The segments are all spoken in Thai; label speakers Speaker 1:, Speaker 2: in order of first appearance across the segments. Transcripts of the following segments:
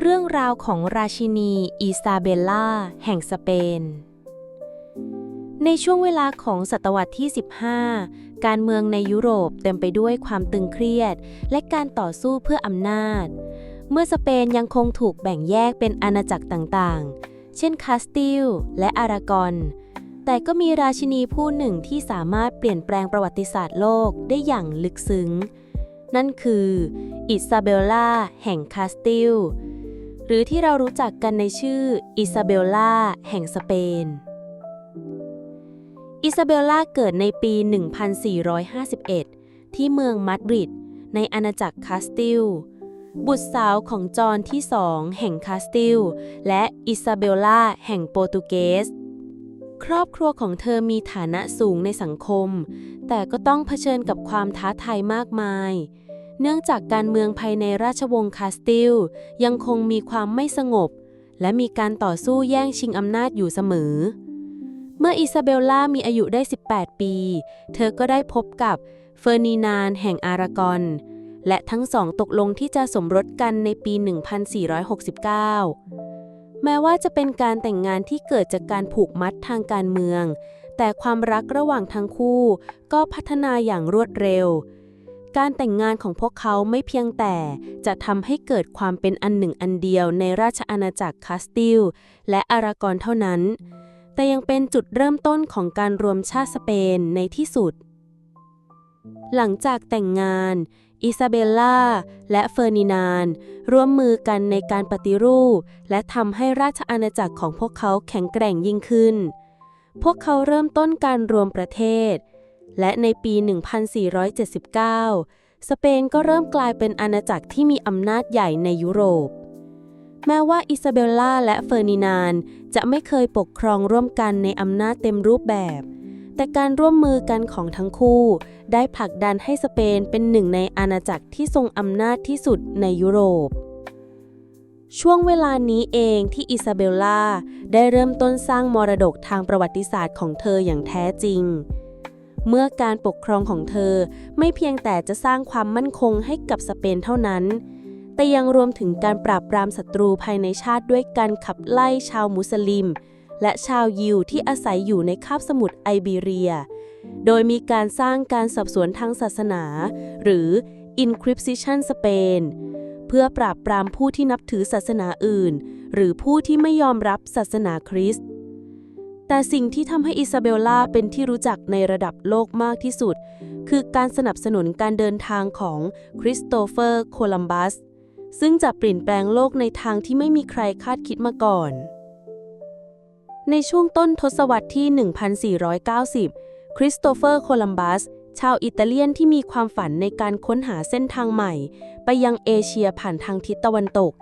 Speaker 1: เรื่องราวของราชินีอิซาเบลล่า แห่งสเปน ในช่วงเวลาของศตวรรษที่ 15 การเมืองในยุโรปเต็มไปด้วยความตึงเครียด และการต่อสู้เพื่ออำนาจ เมื่อสเปนยังคงถูกแบ่งแยกเป็นอาณาจักรต่างๆ เช่นคาสติลและอารากอน แต่ก็มีราชินีผู้หนึ่งที่สามารถเปลี่ยนแปลงประวัติศาสตร์โลกได้อย่างลึกซึ้ง นั่นคืออิซาเบลล่าแห่งคาสติล หรือที่เรารู้จักกันในชื่ออิซาเบลล่าแห่งสเปน อิซาเบลล่าเกิดในปี 1451 ที่เมืองมาดริด ในอาณาจักรคาสติล บุตรสาวของจอห์นที่สองแห่งคาสติล และอิซาเบลล่าแห่งโปรตุเกสครอบครัวของเธอมีฐานะสูงในสังคม แต่ก็ต้องเผชิญกับความท้าทายมากมาย เนื่องจากการเมืองภายในราชวงศ์คาสติล ยังคงมีความไม่สงบ และมีการต่อสู้แย่งชิงอำนาจอยู่เสมอ เมื่ออิซาเบลล่ามีอายุได้ 18 ปี เธอก็ได้พบกับเฟอร์นินานแห่งอารากอน และทั้งสองตกลงที่จะสมรสกันในปี 1469 แม้ว่าจะเป็นการแต่งงานที่เกิดจากการผูกมัดทางการเมือง แต่ความรักระหว่างทั้งคู่ก็พัฒนาอย่างรวดเร็ว การแต่งงานของพวกเขาไม่เพียงแต่จะทำให้เกิดความเป็นอันหนึ่งอันเดียวในราชอาณาจักรคาสติล และอารากอนเท่านั้น แต่ยังเป็นจุดเริ่มต้นของการรวมชาติสเปนในที่สุด หลังจากแต่งงานอิซาเบลล่าและเฟอร์นินานร่วมมือกันในการปฏิรูป และทำให้ราชอาณาจักรของพวกเขาแข็งแกร่งยิ่งขึ้น พวกเขาเริ่มต้นการรวมประเทศ และในปี 1479 สเปนก็เริ่มกลายเป็นอาณาจักรที่มีอำนาจใหญ่ในยุโรป แม้ว่าอิซาเบลล่าและเฟอร์นินานจะไม่เคยปกครองร่วมกันในอำนาจเต็มรูปแบบ แต่การร่วมมือกันของทั้งคู่ ได้ผลักดันให้สเปนเป็นหนึ่งในอาณาจักรที่ทรงอำนาจที่สุดในยุโรปช่วงเวลานี้เองที่อิซาเบลล่าได้เริ่มต้นสร้างมรดกทางประวัติศาสตร์ของเธออย่างแท้จริง เมื่อการปกครองของเธอไม่เพียงแต่จะสร้างความมั่นคงให้กับสเปนเท่านั้น แต่ยังรวมถึงการปราบปรามศัตรูภายในชาติด้วยการขับไล่ชาวมุสลิม และชาวยิวที่อาศัยอยู่ในคาบสมุทรไอเบเรีย โดยมีการสร้างการสอบสวนทางศาสนา หรือ Inquisition Spain เพื่อปราบปรามผู้ที่นับถือศาสนาอื่น หรือผู้ที่ไม่ยอมรับศาสนาคริสต์ แต่สิ่งที่ทำให้อิซาเบลล่าเป็นที่รู้จักในระดับโลกมากที่สุด คือการสนับสนุนการเดินทางของคริสโตเฟอร์ โคลัมบัส ซึ่งจะเปลี่ยนแปลงโลกในทางที่ไม่มีใครคาดคิดมาก่อน ในช่วงต้นทศวรรษที่ 1490 คริสโตเฟอร์ โคลัมบัส ชาวอิตาเลียนที่มีความฝันในการค้นหาเส้นทางใหม่ ไปยังเอเชียผ่านทางทิศตะวันตก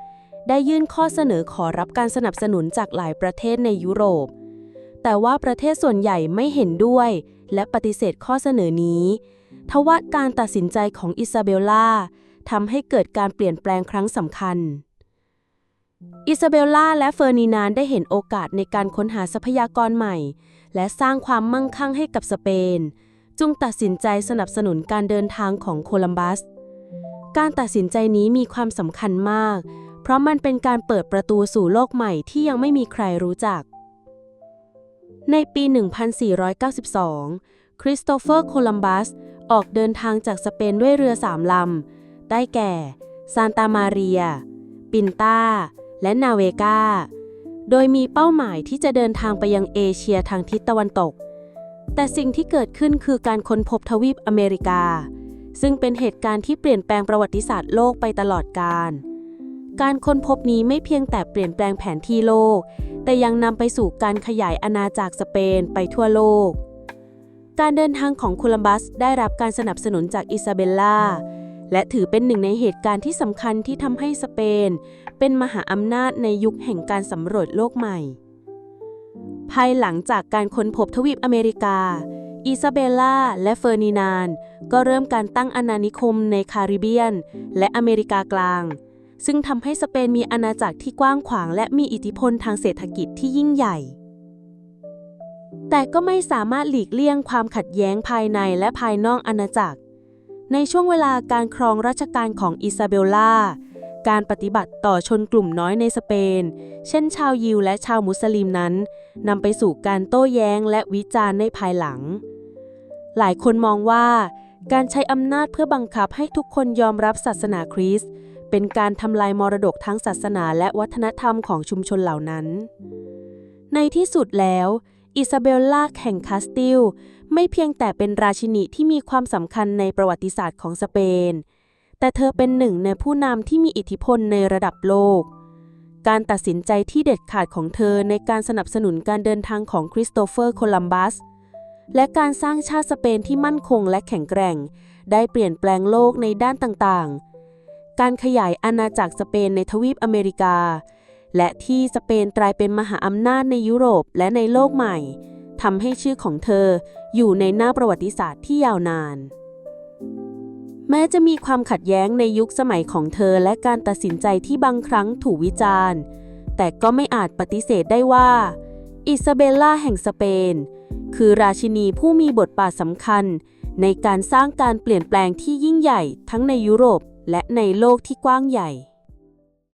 Speaker 1: ได้ยื่นข้อเสนอขอรับการสนับสนุนจากหลายประเทศในยุโรป แต่ว่าประเทศส่วนใหญ่ไม่เห็นด้วย และปฏิเสธข้อเสนอนี้ทว่าการตัดสินใจของอิซาเบลล่าทำให้เกิดการเปลี่ยนแปลงครั้งสำคัญ อิซาเบลล่าและเฟอร์นินานได้เห็นโอกาสในการค้นหาทรัพยากรใหม่ และสร้างความมั่งคั่งให้กับสเปน จึงตัดสินใจสนับสนุนการเดินทางของโคลัมบัส การตัดสินใจนี้มีความสำคัญมาก เพราะมันเป็นการเปิดประตูสู่โลกใหม่ที่ยังไม่มีใครรู้จัก ในปี 1492 คริสโตเฟอร์โคลัมบัส ออกเดินทางจากสเปนด้วยเรือสามลำ ได้แก่ ซานตามาเรีย ปินตา และนาเวกา โดยมีเป้าหมายที่จะเดินทางไปยังเอเชียทางทิศตะวันตก แต่สิ่งที่เกิดขึ้นคือการค้นพบทวีปอเมริกา ซึ่งเป็นเหตุการณ์ที่เปลี่ยนแปลงประวัติศาสตร์โลกไปตลอดกาล การค้นพบนี้ไม่เพียงแต่เปลี่ยนแปลงแผนที่โลก แต่ยังนำไปสู่การขยายอาณาจักรสเปนไปทั่วโลก การเดินทางของโคลัมบัสได้รับการสนับสนุนจากอิซาเบลล่า และถือเป็นหนึ่งในเหตุการณ์ที่สำคัญที่ทำให้สเปน เป็นมหาอำนาจในยุคแห่งการสำรวจโลกใหม่ ภายหลังจากการค้นพบทวีปอเมริกา อิซาเบลล่าและเฟอร์นินาน ก็เริ่มการตั้งอาณานิคมในคาริเบียน และอเมริกากลาง ซึ่งทำให้สเปนมีอาณาจักรที่กว้างขวางและมีอิทธิพลทางเศรษฐกิจที่ยิ่งใหญ่ แต่ก็ไม่สามารถหลีกเลี่ยงความขัดแย้งภายในและภายนอกอาณาจักร ในช่วงเวลาการครองราชการของอิซาเบลล่า การปฏิบัติต่อชนกลุ่มน้อยในสเปน เช่นชาวยิวและชาวมุสลิมนั้นนำไปสู่การโต้แย้งและวิจารณ์ในภายหลัง หลายคนมองว่าการใช้อำนาจเพื่อบังคับให้ทุกคนยอมรับศาสนาคริสต์ เป็นการทำลายมรดกทั้งศาสนาและวัฒนธรรมของชุมชนเหล่านั้น ในที่สุดแล้วอิซาเบลล่าแห่งคาสติล ไม่เพียงแต่เป็นราชินีที่มีความสำคัญในประวัติศาสตร์ของสเปน แต่เธอเป็นหนึ่งในผู้นำที่มีอิทธิพลในระดับโลก การตัดสินใจที่เด็ดขาดของเธอในการสนับสนุนการเดินทางของคริสโตเฟอร์โคลัมบัส และการสร้างชาติสเปนที่มั่นคงและแข็งแกร่ง ได้เปลี่ยนแปลงโลกในด้านต่างๆ การขยายอาณาจักรสเปนในทวีปอเมริกา และที่สเปนกลายเป็นมหาอำนาจในยุโรปและในโลกใหม่ทำให้ชื่อของเธออยู่ในหน้าประวัติศาสตร์ที่ยาวนาน แม้จะมีความขัดแย้งในยุคสมัยของเธอและการตัดสินใจที่บางครั้งถูกวิจารณ์ แต่ก็ไม่อาจปฏิเสธได้ว่า อิซาเบลล่าแห่งสเปน คือราชินีผู้มีบทบาทสำคัญในการสร้างการเปลี่ยนแปลงที่ยิ่งใหญ่ทั้งในยุโรป และในโลกที่กว้างใหญ่